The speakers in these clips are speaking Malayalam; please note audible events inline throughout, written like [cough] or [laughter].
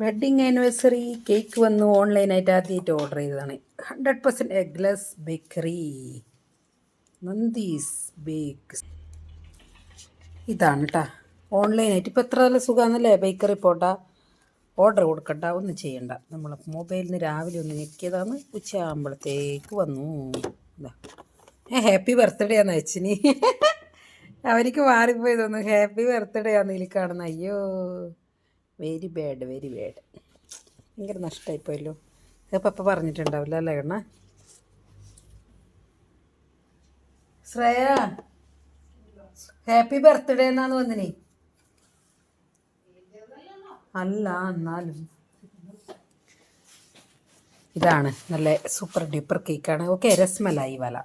വെഡ്ഡിങ് ആനിവേഴ്സറി കേക്ക് വന്നു ഓൺലൈനായിട്ട് ആദ്യമായിട്ട് ഓർഡർ ചെയ്തതാണ്. Hundred percent eggless bakery. Nandi's bakes ഇതാണ് കേട്ടോ ഓൺലൈനായിട്ട് ഇപ്പോൾ എത്ര നല്ല സുഖമാണെന്നല്ലേ ബേക്കറി പോട്ട ഓർഡർ കൊടുക്കണ്ട. ഒന്നും ചെയ്യണ്ട. നമ്മൾ മൊബൈലിന് രാവിലെ ഒന്ന് ഞെക്കിയതാണ്. ഉച്ചയാകുമ്പോഴത്തേക്ക് വന്നു. ഏ ഹാപ്പി ബർത്ത്ഡേ ആണ് അച്ഛന്. അവർക്ക് മാറിപ്പോയി തോന്നുന്നു ഹാപ്പി ബർത്ത്ഡേ ആണ് ഇതിൽ കാണുന്ന. അയ്യോ. വെരി ബാഡ് വെരി ബാഡ് ഭയങ്കര നഷ്ടമായിപ്പോയല്ലോ ഇതൊക്കെ അപ്പം പറഞ്ഞിട്ടുണ്ടാവില്ല അല്ലേ കണ്ണ? ശ്രേയ ഹാപ്പി ബർത്ത്ഡേ എന്നാന്ന് വന്നിനി. അല്ല എന്നാലും. ഇതാണ് നല്ല സൂപ്പർ ഡ്യൂപ്പർ കേക്കാണ് ഓക്കെ രസ്മലായി വല.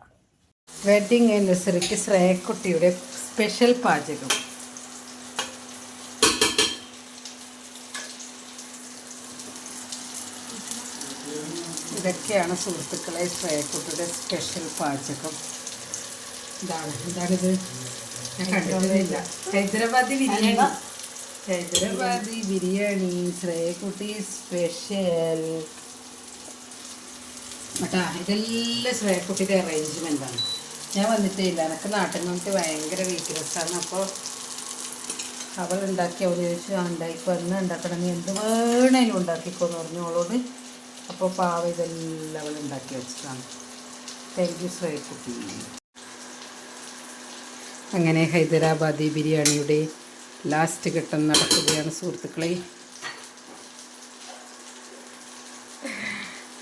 വെഡിങ് ആനിവേഴ്സറിക്ക് ശ്രേയക്കുട്ടിയുടെ സ്പെഷ്യൽ പാചകം. ഇതൊക്കെയാണ് സുഹൃത്തുക്കളെ ശ്രേയക്കുട്ടിയുടെ സ്പെഷ്യൽ പാചകം. ഇതാണ് എന്താണിത് ഞാൻ കണ്ടിട്ടില്ല ഹൈദരാബാദി ബിരിയാണി. ഹൈദരാബാദി ബിരിയാണി ശ്രേയക്കുട്ടി സ്പെഷ്യൽ കേട്ടാ ഇതെല്ലാം ശ്രേയക്കുട്ടിയുടെ അറേഞ്ച്മെന്റാണ് ഞാൻ വന്നിട്ടേ ഇല്ല. എനിക്ക് നാട്ടിൽ നിന്നിട്ട് ഭയങ്കര വീക്ക്നെസ്സാണ് അപ്പോൾ അവൾ ഉണ്ടാക്കി അവൾ ചോദിച്ചു ആ ഉണ്ടാക്കി വന്ന് ഉണ്ടാക്കണം. നീ എന്ത് വേണേലും ഉണ്ടാക്കിക്കോന്ന് പറഞ്ഞു. അവളോട് അപ്പോൾ പാവ ഇതെല്ലാം അവൾ ഉണ്ടാക്കി വെച്ചതാണ്. താങ്ക് യു ശ്രേയക്കുട്ടി അങ്ങനെ ഹൈദരാബാദി ബിരിയാണിയുടെ ലാസ്റ്റ് ഘട്ടം നടക്കുകയാണ് സുഹൃത്തുക്കളെ.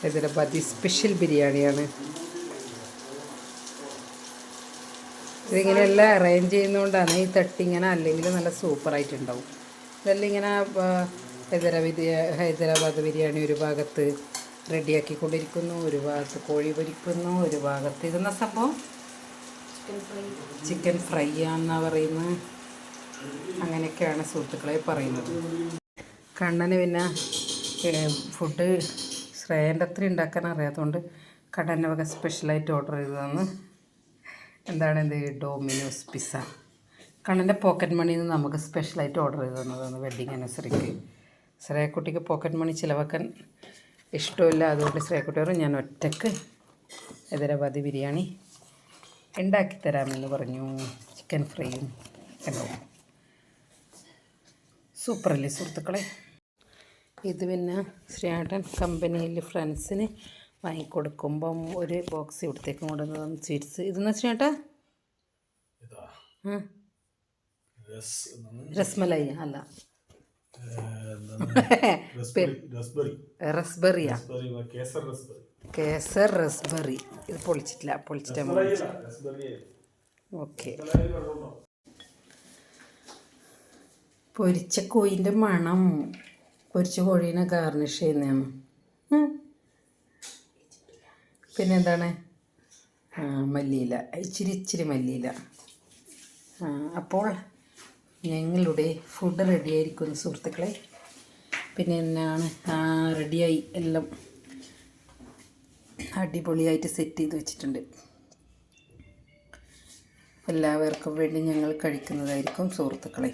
ഹൈദരാബാദി സ്പെഷ്യൽ ബിരിയാണിയാണ്. ഇതിങ്ങനെയെല്ലാം അറേഞ്ച് ചെയ്യുന്നതുകൊണ്ടാണ് ഈ തട്ടിങ്ങനെ അല്ലെങ്കിൽ നല്ല സൂപ്പറായിട്ടുണ്ടാവും ഇതെല്ലാം ഇങ്ങനെ ഹൈദരാബാദ് ഹൈദരാബാദ് ബിരിയാണി ഒരു ഭാഗത്ത് റെഡിയാക്കിക്കൊണ്ടിരിക്കുന്നു. ഒരു ഭാഗത്ത് കോഴി പൊരിക്കുന്നു. ഒരു ഭാഗത്ത് ഇതെന്ന സംഭവം? ചിക്കൻ ഫ്രൈ ആണെന്നാണ് പറയുന്നത് അങ്ങനെയൊക്കെയാണ് സുഹൃത്തുക്കളെ പറയുന്നത്. കണ്ണന് പിന്നെ ഫുഡ് ശ്രേയന്റെ അത്ര ഉണ്ടാക്കാൻ അറിയാത്തതുകൊണ്ട് കണ്ണന്റെ വക സ്പെഷ്യലായിട്ട് ഓർഡർ ചെയ്തതാണ്. എന്താണ് ഇത്? ഡോമിനോസ് പിസ്സ കണ്ണന്റെ പോക്കറ്റ് മണിയിൽ നിന്ന് നമുക്ക് സ്പെഷ്യലായിട്ട് ഓർഡർ ചെയ്ത് തന്നതാണ് വെഡ്ഡിങ് ആനിവേഴ്സറിക്ക് ശ്രേയക്കുട്ടിക്ക് പോക്കറ്റ് മണി ചിലവാക്കാൻ ഇഷ്ടമില്ല. അതുകൊണ്ട് ശ്രേക്കുട്ടിയോറും ഞാൻ ഒറ്റയ്ക്ക് ഹൈദരാബാദി ബിരിയാണി ഉണ്ടാക്കി തരാമെന്ന് പറഞ്ഞു. ചിക്കൻ ഫ്രൈയും കണ്ടോ? സൂപ്പറല്ലേ സുഹൃത്തുക്കളെ? ഇത് പിന്നെ ശ്രീയാട്ടൻ കമ്പനിയിൽ ഫ്രണ്ട്സിന് വാങ്ങിക്കൊടുക്കുമ്പം ഒരു ബോക്സ് ഇവിടത്തേക്ക് കൊണ്ടുവന്നതാണ് സ്വീറ്റ്സ് ഇതെന്നാ ശ്രീയാട്ടാ എന്നാണ് രസ്മലൈ അല്ല ഏഹ് എന്താണ് റസ്ബെറി റസ്ബെറി [laughs] റസ്ബെറിയാ. റസ്ബെറി കേസർ റസ്ബെറി. ഇത് പൊളിച്ചിട്ടില്ല പൊളിച്ചിട്ട് ഓക്കെ? പൊരിച്ച കോഴിന്റെ മണം. പൊരിച്ച കോഴീനെ ഗാർണിഷ് ചെയ്യുന്നതാണ്. പിന്നെ പിന്നെന്താണ്? മല്ലിയില. ഇച്ചിരി ഇച്ചിരി മല്ലിയില. ആ അപ്പോൾ ഞങ്ങളുടെ ഫുഡ് റെഡിയായിരിക്കുന്നു സുഹൃത്തുക്കളെ. പിന്നെ എന്നാണ്? റെഡിയായി എല്ലാം അടിപൊളിയായിട്ട് സെറ്റ് ചെയ്ത് വെച്ചിട്ടുണ്ട്. എല്ലാവർക്കും വേണ്ടി ഞങ്ങൾ കഴിക്കുന്നതായിരിക്കും സുഹൃത്തുക്കളെ.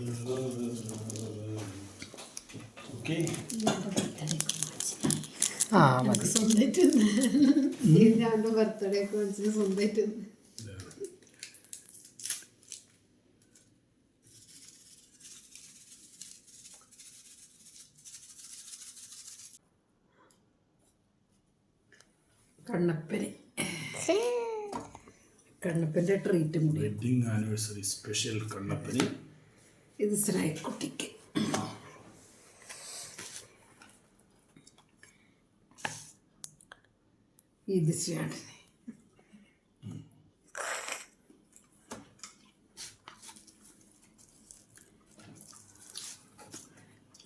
[laughs] ഓക്കേ. ആ മതി. സ്വന്തമായിട്ട് ഞാൻ ബർത്ത്ഡേ ഒക്കെ വിളിച്ചിട്ട് സ്വന്തമായിട്ട് കണ്ണപ്പന്. കണ്ണപ്പന്റെ ട്രീറ്റും കൂടി വെഡിങ് ആനിവേഴ്സറി സ്പെഷ്യൽ കണ്ണപ്പനി. ഇത് സ്നേഹക്കുട്ടിക്ക്. ഇത് ചേട്ടന്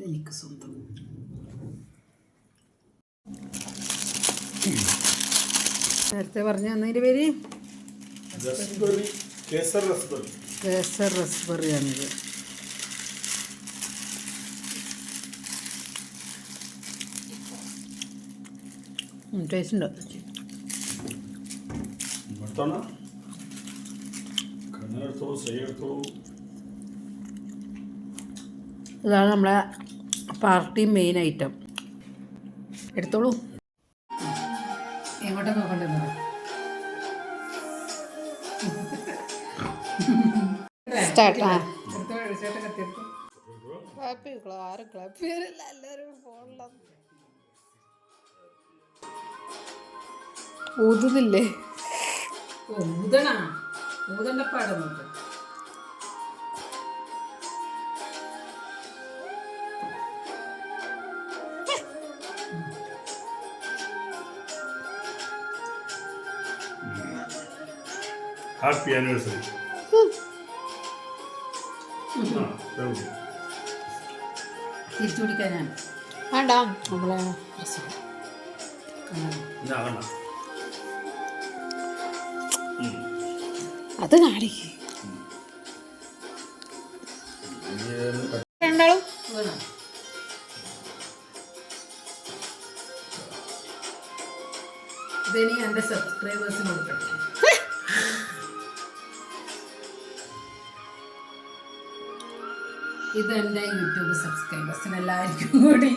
എനിക്ക് സ്വന്തം. നേരത്തെ പറഞ്ഞു തന്നതിന്റെ പേര്? കേസർ റസ്ബറി ആണിത്. ടേസ്റ്റ് ഉണ്ട്? കണ്ണെടുത്തോളൂ എടുത്തോളൂ ഇതാണ് നമ്മളെ പാർട്ടി മെയിൻ ഐറ്റം. എടുത്തോളൂ. എങ്ങോട്ടൊക്കെ കൊണ്ടുവന്നത് സ്റ്റാർട്ട് ആ. എടുത്തോ. ക്ലാപ്പ് ചെയ്തു ആരും ക്ലാപ്പ് ചെയ്യാറില്ല എല്ലാവരും ഫോണിലാണ് ഊതുന്നില്ലേ? ഊതണ ഊതണ്ട പാടുന്നുണ്ട് ഹാപ്പി ആനിവേഴ്സറി ആ വെറുതെ. തിരിച്ചു പിടിക്കാനാണ് വേണ്ട. നമ്മളെ അത് കാണിക്കും രണ്ടാളും? ഇതിനി എന്റെ സബ്സ്ക്രൈബേഴ്സിന് കൊടുക്കട്ടെ ഇതെന്റെ യൂട്യൂബ് സബ്സ്ക്രൈബേഴ്സിന് എല്ലാവർക്കും കൂടി.